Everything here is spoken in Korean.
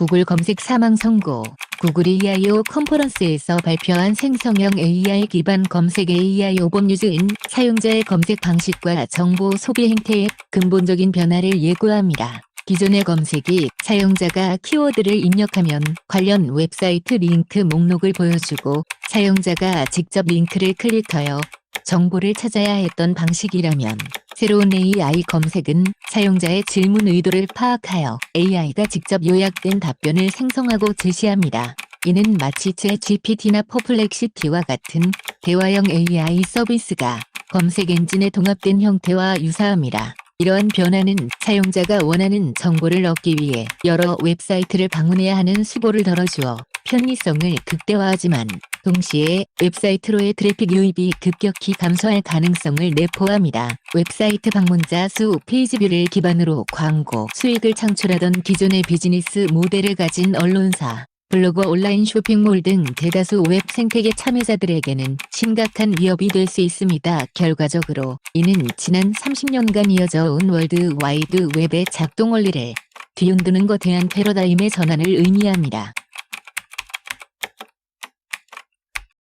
구글 검색 사망 선고 구글이 AIO 컨퍼런스에서 발표한 생성형 AI 기반 검색 AI 오버뉴즈인 사용자의 검색 방식과 정보 소비 행태의 근본적인 변화를 예고합니다. 기존의 검색이 사용자가 키워드를 입력하면 관련 웹사이트 링크 목록을 보여주고 사용자가 직접 링크를 클릭하여 정보를 찾아야 했던 방식이라면 새로운 AI 검색은 사용자의 질문 의도를 파악하여 AI가 직접 요약된 답변을 생성하고 제시합니다. 이는 마치 챗 GPT나 퍼플렉시티와 같은 대화형 AI 서비스가 검색 엔진에 동합된 형태와 유사합니다. 이러한 변화는 사용자가 원하는 정보를 얻기 위해 여러 웹사이트를 방문해야 하는 수고를 덜어주어 편리성을 극대화하지만 동시에 웹사이트로의 트래픽 유입이 급격히 감소할 가능성을 내포합니다. 웹사이트 방문자 수 페이지뷰를 기반으로 광고 수익을 창출하던 기존의 비즈니스 모델을 가진 언론사 블로그 온라인 쇼핑몰 등 대다수 웹 생태계 참여자들에게는 심각한 위협이 될 수 있습니다. 결과적으로 이는 지난 30년간 이어져 온 월드 와이드 웹의 작동 원리를 뒤흔드는 것에 대한 패러다임의 전환을 의미합니다.